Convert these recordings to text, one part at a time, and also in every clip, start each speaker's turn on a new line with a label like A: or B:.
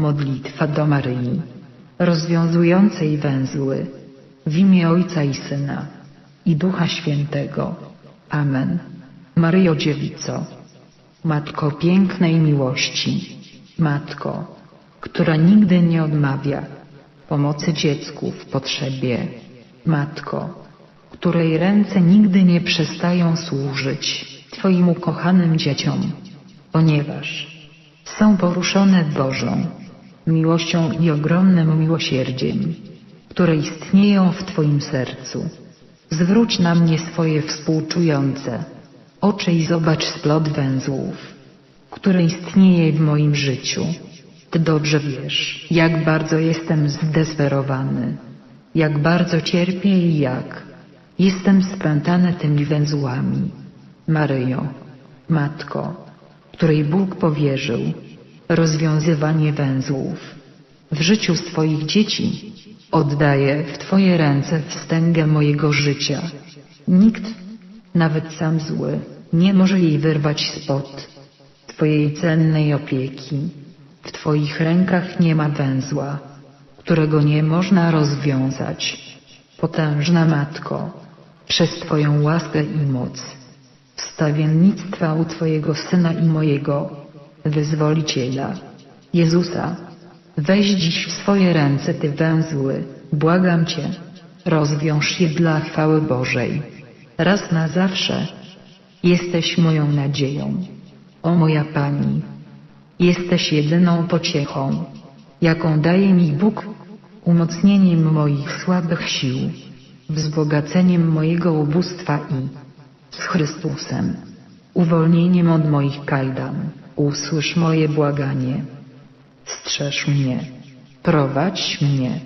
A: Modlitwa do Maryi, rozwiązującej węzły, w imię Ojca i Syna, i Ducha Świętego. Amen. Maryjo Dziewico, Matko pięknej miłości, Matko, która nigdy nie odmawia pomocy dziecku w potrzebie, Matko, której ręce nigdy nie przestają służyć Twoim ukochanym dzieciom, ponieważ są poruszone Bożą miłością i ogromnym miłosierdziem, które istnieją w Twoim sercu. Zwróć na mnie swoje współczujące oczy i zobacz splot węzłów, który istnieje w moim życiu. Ty dobrze wiesz, jak bardzo jestem zdesperowany, jak bardzo cierpię i jak jestem spętany tymi węzłami. Maryjo, Matko, której Bóg powierzył rozwiązywanie węzłów w życiu swoich dzieci, oddaję w Twoje ręce wstęgę mojego życia. Nikt, nawet sam zły, nie może jej wyrwać spod Twojej cennej opieki. W Twoich rękach nie ma węzła, którego nie można rozwiązać. Potężna Matko, przez Twoją łaskę i moc, wstawiennictwa u Twojego Syna i mojego Wyzwoliciela, Jezusa, weź dziś w swoje ręce Ty węzły, błagam Cię, rozwiąż je dla chwały Bożej. Raz na zawsze jesteś moją nadzieją. O moja Pani, jesteś jedyną pociechą, jaką daje mi Bóg, umocnieniem moich słabych sił, wzbogaceniem mojego ubóstwa i z Chrystusem, uwolnieniem od moich kajdan. Usłysz moje błaganie. Strzeż mnie, prowadź mnie,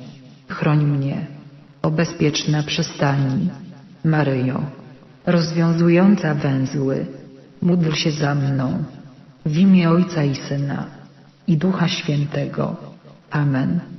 A: chroń mnie, o bezpieczna przystani. Maryjo, rozwiązująca węzły, módl się za mną, w imię Ojca i Syna, i Ducha Świętego. Amen.